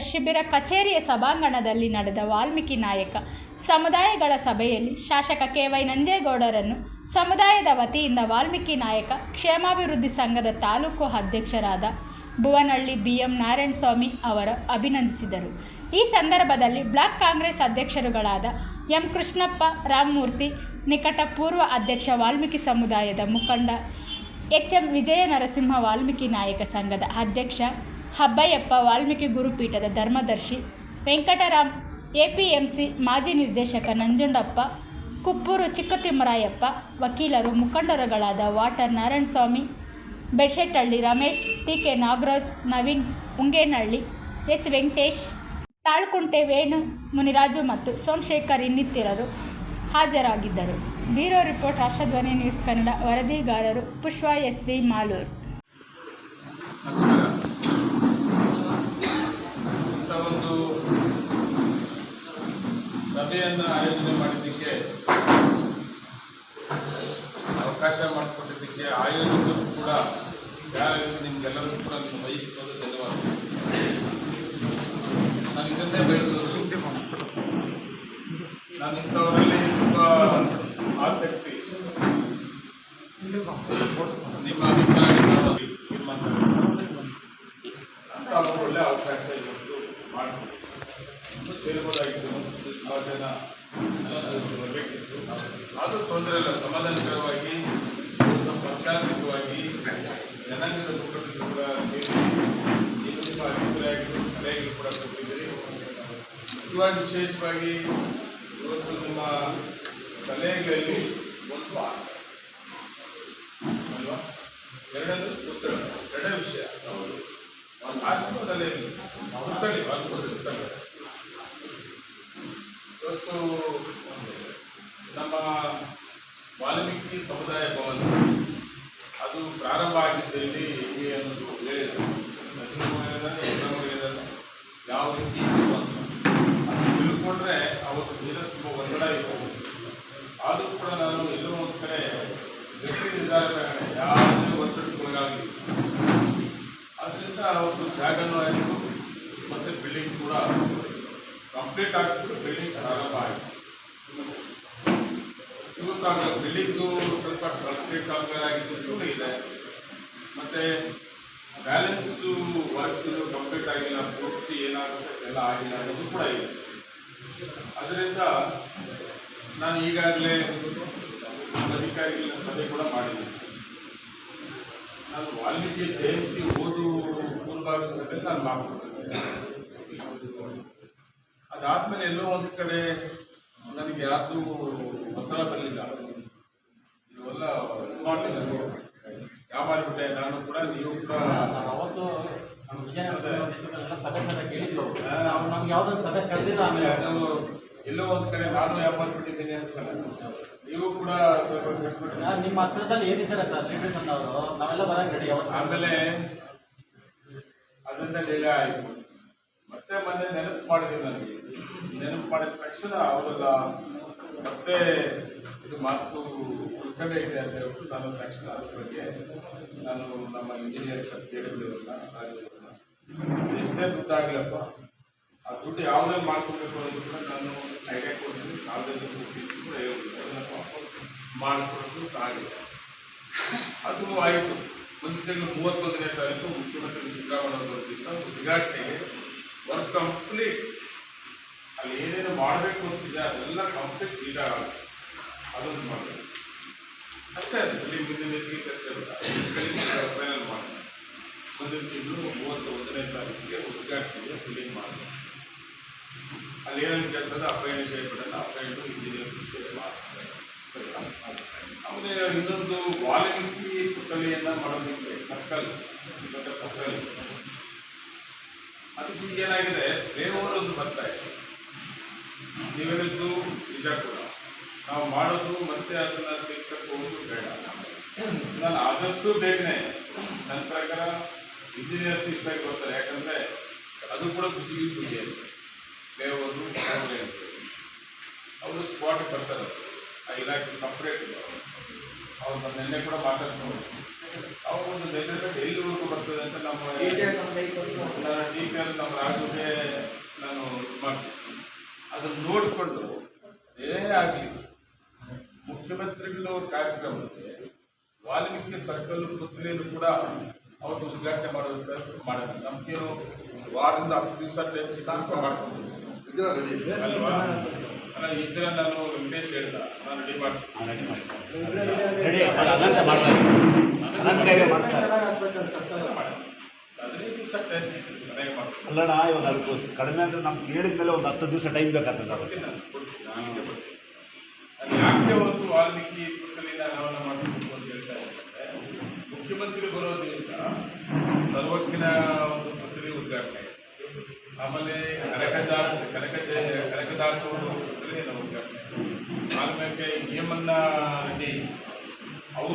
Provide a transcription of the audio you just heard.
ಶಿಬಿರ ಕಚೇರಿಯ ಸಭಾಂಗಣದಲ್ಲಿ ನಡೆದ ವಾಲ್ಮೀಕಿ ನಾಯಕ ಸಮುದಾಯಗಳ ಸಭೆಯಲ್ಲಿ ಶಾಸಕ ಕೆ ವೈ ನಂಜೇಗೌಡರನ್ನು ಸಮುದಾಯದ ವತಿಯಿಂದ ವಾಲ್ಮೀಕಿ ನಾಯಕ ಕ್ಷೇಮಾಭಿವೃದ್ಧಿ ಸಂಘದ ತಾಲೂಕು ಅಧ್ಯಕ್ಷರಾದ ಭುವನಹಳ್ಳಿ ಬಿ ಎಂ ನಾರಾಯಣಸ್ವಾಮಿ ಅವರು ಅಭಿನಂದಿಸಿದರು. ಈ ಸಂದರ್ಭದಲ್ಲಿ ಬ್ಲಾಕ್ ಕಾಂಗ್ರೆಸ್ ಅಧ್ಯಕ್ಷರುಗಳಾದ ಎಂ ಕೃಷ್ಣಪ್ಪ, ರಾಮಮೂರ್ತಿ, ನಿಕಟ ಪೂರ್ವ ಅಧ್ಯಕ್ಷ ವಾಲ್ಮೀಕಿ ಸಮುದಾಯದ ಮುಖಂಡ ಎಚ್ ಎಂ ವಿಜಯ ನರಸಿಂಹ ವಾಲ್ಮೀಕಿ ನಾಯಕ ಸಂಘದ ಅಧ್ಯಕ್ಷ ಹಬ್ಬಯ್ಯಪ್ಪ ವಾಲ್ಮೀಕಿ ಗುರುಪೀಠದ ಧರ್ಮದರ್ಶಿ ವೆಂಕಟರಾಮ್, ಎಪಿಎಂಸಿ ಮಾಜಿ ನಿರ್ದೇಶಕ ನಂಜುಂಡಪ್ಪ, ಕುಪ್ಪೂರು ಚಿಕ್ಕತಿಮ್ಮರಾಯಪ್ಪ, ವಕೀಲರು, ಮುಖಂಡರುಗಳಾದ water Narayanaswamy Bedshettahalli Ramesh T K Nagaraj, Naveen Ungenahalli H. Venkatesh, Talkunte Venu, Muniraju ಮತ್ತು ಸೋಮಶೇಖರ್ ಇನ್ನಿತರರು ಹಾಜರಾಗಿದ್ದರು. Bureau report, Rashtradhwani news Kannada ವರದಿಗಾರರು Pushpa S V Malur. ಸಭೆಯನ್ನು ಆಯೋಜನೆ ಮಾಡಿದ್ದಕ್ಕೆ ಅವಕಾಶ ಮಾಡಿಕೊಟ್ಟಿದ್ದಕ್ಕೆ ಆಯೋಜಕರು ಕೂಡ ಯಾರು ನಿಮ್ಗೆಲ್ಲರಿಗೂ ಕೂಡ ನಿಮ್ಮ ವೈಯಕ್ತಿಕವಾದ ಧನ್ಯವಾದ ನಾನು ಇದನ್ನೇ ಬಯಸೋದು ನಾನು ಇಂಥವರಲ್ಲಿ ತುಂಬ ಆಸಕ್ತಿ. ನಿಮ್ಮ ಅಭಿಪ್ರಾಯಗಳನ್ನು ತೀರ್ಮಾನ ಅಂತ ಒಂದು ಒಳ್ಳೆ ಅವಕಾಶ ಇವತ್ತು ಮಾಡ್ಬೋದು ಇನ್ನೂ ಸೇರ್ಬೋದಾಗಿತ್ತು ಮತ್ತು ಸುಮಾರು ಜನ ಅದಕ್ಕೆ ಬರಬೇಕಿತ್ತು ಅದು ತೊಂದರೆ ಇಲ್ಲ ಸಮಾಧಾನಕರವಾಗಿ ಪಕ್ಷಾತೀತವಾಗಿ ಜನಾಂಗದ ಮುಖಂಡರು ಕೂಡ ಸೇರಿ ಏನು ನಿಮ್ಮ ಅಭಿಪ್ರಾಯಗಳು, ಸಲಹೆಗಳು ಕೂಡ ಕೊಟ್ಟಿದ್ದೀರಿ. ಇವಾಗ ವಿಶೇಷವಾಗಿ ಇವತ್ತು ನಿಮ್ಮ ಸಲಹೆಗಳಲ್ಲಿ ಒಂದು ಅಲ್ವಾ? ಎರಡನೇದು ಉತ್ತರ ಎರಡನೇ ವಿಷಯ. ಒಂದು ಆಶ್ರಮದಲ್ಲಿ ಉತ್ತಳಿ ಅದು ಉತ್ತರ ಇವತ್ತು ನಮ್ಮ ವಾಲ್ಮೀಕಿ ಸಮುದಾಯ ಭವನ ಅದು ಪ್ರಾರಂಭ ಆಗಿದ್ದಲ್ಲಿ ಹೇಗೆ ಅನ್ನೋದು ಹೇಳಿದ್ರು ಯಾವ ರೀತಿ ತಿಳ್ಕೊಂಡ್ರೆ ಅವತ್ತು ದಿನ ತುಂಬ ಒತ್ತಡ ಇತ್ತು ಆದರೂ ಕೂಡ ನಾನು ಎಲ್ಲೋ ಒಂದು ಕಡೆ ವ್ಯಕ್ತಿ ನಿರ್ಧಾರ ತಗೊಂಡೆ ಯಾವುದೇ ಒತ್ತಡಕ್ಕೆ ಒಳಗಾಗಲಿ. ಅದರಿಂದ ಅವತ್ತು ಜಾಗನೂ ಆಯಿತು, ಮತ್ತು ಬಿಲ್ಡಿಂಗ್ ಕೂಡ ಕಂಪ್ಲೀಟ್ ಆಗ್ತದೆ ಬಿಲ್ಡಿಂಗ್ ಪ್ರಾರಂಭ ಆಯಿತು. ಇವತ್ತಾಗ ಬಿಲ್ಡಿಂಗು ಸ್ವಲ್ಪ ಕಂಪ್ಲೀಟ್ ಆಗಿದ್ದು ಇದೆ. ಮತ್ತು ಬ್ಯಾಲೆನ್ಸು ವರ್ಕ್ ಕಂಪ್ಲೀಟ್ ಆಗಿಲ್ಲ, ಪೂರ್ತಿ ಏನಾಗುತ್ತೆ ಎಲ್ಲ ಆಗಿಲ್ಲ ಅನ್ನೋದು ಕೂಡ ಇದೆ ಅದರಿಂದ ನಾನು ಈಗಾಗಲೇ ಅಧಿಕಾರಿಗಳ ಸಭೆ ಕೂಡ ಮಾಡಿದ್ದೀನಿ ನಾನು ವಾಲ್ಮೀಕಿ ಜಯಂತಿ ಓದು ಪೂರ್ವಭಾವಿ ಸಭೆ ನಾನು ಮಾಡ್ಕೊಡ್ತೇನೆ ಅದಾದಮೇಲೆ ಎಲ್ಲೋ ಒಂದು ಕಡೆ ನನಗೆ ಯಾರ್ದು ಒತ್ತಡ ಬರಲಿಲ್ಲ. ಮಾಡಿಬಿಟ್ಟೆ ನಾನು ಕೂಡ ನೀವು ಕೂಡ ನಾವು ಅವತ್ತು ನಮ್ಮ ವಿಜಯನಗರ ಸಭೆ ಸಭೆ ಕೇಳಿದ್ರು. ನಾವು ನಮ್ಗೆ ಯಾವ್ದೊಂದು ಸಭೆ ಕರೆದಿಲ್ಲ ಆಮೇಲೆ ಎಲ್ಲೋ ಒಂದು ಕಡೆ ನಾನು ವ್ಯಾಪಾರ ಬಿಟ್ಟಿದ್ದೀನಿ ಅಂತ ನೀವು ಕೂಡ ನಿಮ್ಮ ಹತ್ರದಲ್ಲಿ ಏನಿದ್ದಾರೆ ಸರ್ ಶ್ರೀಕೃಷ್ಣ ಅವರು? ನಾವೆಲ್ಲ ಬರಕ್ಕೆ ರೆಡಿ ಅವತ್ತು ಆಮೇಲೆ ಅದರಿಂದ ಡಿಲೇ ಆಯಿತು. ಮತ್ತೆ ಮೊನ್ನೆ ನೆನಪು ಮಾಡಿದ್ರು ನನಗೆ. ನೆನಪು ಮಾಡಿದ ತಕ್ಷಣ ಅವರೆಲ್ಲ ಮತ್ತೆ ಇದು ಮಾತು ಉಳ್ಕಡೆ ಇದೆ ಅಂತ ಹೇಳ್ಬಿಟ್ಟು ನಾನು ತಕ್ಷಣ ಅದ್ರ ಬಗ್ಗೆ ನಾನು ನಮ್ಮ ಇಂಜಿನಿಯರ್ ಹೇಳಿದ್ರಲ್ಲ ಎಷ್ಟೇ ದುಡ್ಡು ಆಗಲಪ್ಪ ಆ ದುಡ್ಡು ಯಾವುದೇ ಮಾಡ್ಕೊಬೇಕು ಅನ್ನೋದನ್ನ ನಾನು ಐಡಿಯಾ ಕೊಡ್ತೀನಿ. ಯಾವುದೇ ದುಡ್ಡು ಕೂಡ ಹೇಳಿದ್ರು ಮಾಡಿಕೊಡೋದು ಆಗಿದೆ ಅದು ಆಯಿತು. ಒಂದು ತಿಂಗಳು ಮೂವತ್ತೊಂದನೇ ತಾರೀಕು ಮುಖ್ಯಮಂತ್ರಿ ಸಿದ್ದರಾಮಯ್ಯ ದಿವಸ ಉದ್ಘಾಟನೆಗೆ ವರ್ಕ್ ಕಂಪ್ಲೀಟ್ ಅಲ್ಲಿ ಏನೇನು ಮಾಡಬೇಕು ಅಂತಿದೆ, ಅದೆಲ್ಲ ಕಂಪ್ಲೀಟ್ ಈಗ ಅದೊಂದು ಮಾಡಬೇಕು ಅಷ್ಟೇ ಅದು ಇಲ್ಲಿ ಮುಂದಿನ ಹೆಚ್ಚಿಗೆ ಫೈನಲ್ ಮಾಡಿ ಮುಂದಿನ ತಿಂಗಳು ಮೂವತ್ತ ಒಂದನೇ ತಾರೀಕಿಗೆ ಉದ್ಘಾಟನೆಗೆ ಫಿಲಿಂಗ್ ಅಲ್ಲಿ ಏನೇನು ಕೆಲಸ ಅದ ಅಪಾಯಿಂಟ್ ಕೈಬಿಡಲ್ಲ ಅಪಾಯಣ ಇಂಜಿನಿಯರ್ ಸೇವೆ ಮಾಡ್ತಾರೆ ಆಮೇಲೆ ಇನ್ನೊಂದು ವಾಲ್ಮೀಕಿ ಪುತ್ಥಳಿಯನ್ನ ಮಾಡೋದಕ್ಕೆ ಸರ್ಕಲ್ ಮತ್ತೆ ಅದಕ್ಕೆ ಏನಾಗಿದೆ ಫ್ಲೇವರ್ ಒಂದು ಬರ್ತಾ ಇದೆ. ನೀವೇನಿದ್ದು ನಿಜ ಕೂಡ ನಾವು ಮಾಡೋದು ಮತ್ತೆ ಅದನ್ನ ತೆಗ್ಸಕ್ಕೆ ಹೋಗೋದು ಬೇಡ. ನಾನು ಆದಷ್ಟು ಬೇಗನೆ ನನ್ನ ಪ್ರಕಾರ ಇಂಜಿನಿಯರ್ಸ್ ಇಷ್ಟಾಗಿ ಬರ್ತಾರೆ. ಯಾಕಂದ್ರೆ ಅದು ಕೂಡ ಬುದ್ಧಿಗೆ ಬುದ್ಧಿ ಅಂತ. ಫ್ಲೇವರು ಅಂತ ಅವರು ಸ್ಪಾಟ್ ಬರ್ತಾರೆ. ಆ ಇಲಾಖೆ ಸಪ್ರೇಟ್ ಅವ್ರು ನಾನು ನಿನ್ನೆ ಕೂಡ ಮಾತಾಡ್ಕೊಂಡು ಅವ್ರ ಒಂದು ಮೆಜರ್ಮೆಂಟ್ ಎಲ್ಲಿವರೆಗೂ ಬರ್ತದೆ ಅಂತ ನಮ್ಮ ಟೀಚರ್ ನಮ್ಮ ರಾಜ್ಯಕ್ಕೆ ನಾನು ಇದು ಮಾಡ್ತೀನಿ. ಅದನ್ನು ನೋಡಿಕೊಂಡು ಏನೇ ಆಗಲಿ. ಮುಖ್ಯಮಂತ್ರಿಗಳು ಕಾರ್ಯಕ್ರಮಕ್ಕೆ ವಾಲ್ಮೀಕಿ ಸರ್ಕಲ್ ಪುತ್ರಿಯನ್ನು ಕೂಡ ಅವರು ಉದ್ಘಾಟನೆ ಮಾಡುವಂತ ಮಾಡಿದ್ರು. ನಮ್ಗೇನು ವಾರದಿಂದ ಹತ್ತು ದಿವಸ ಟೈಮ್ ಸಿಕ್ಕ ಮಾಡ್ಕೊಂಡು ಅಲ್ವಾ? ಅಲ್ಲ ಇದ್ರೆ ನಾನು ವೆಂಕಟೇಶ್ ಹೇಳ್ದ. ನಾನು ರೆಡಿ ಮಾಡಿಸ್ತೀನಿ ಅಲ್ಲಣ್ಣ ಇವಾಗ ಅದಕ್ಕೆ ಕಡಿಮೆ ಅಂದ್ರೆ ನಮ್ಗೆ ಕೇಳಿದ ಮೇಲೆ ಒಂದು ಹತ್ತು ದಿವಸ ಟೈಮ್ ಬೇಕಾಗ್ತದೆ ಅದು ಯಾಕೆ ಒಂದು ವಾಲ್ಮೀಕಿ ಪುಸ್ತಕದಿಂದ ನಾವೆಲ್ಲ ಮಾಡಿಸಬೇಕು ಅಂತ ಹೇಳ್ತಾ ಇದ್ದಾರೆ. ಮುಖ್ಯಮಂತ್ರಿ ಬರೋ ದಿವಸ ಸರ್ವಜ್ಞನ ಒಂದು ಪುತ್ರಿ ಉದ್ಘಾಟನೆ. ಆಮೇಲೆ ಕನಕದಾಸ ಕನಕ ಕನಕದಾಸವರು ಪುತ್ರಿ ಉದ್ಘಾಟನೆ. ಆಮೇಲೆ ಹೇಮನ್ನ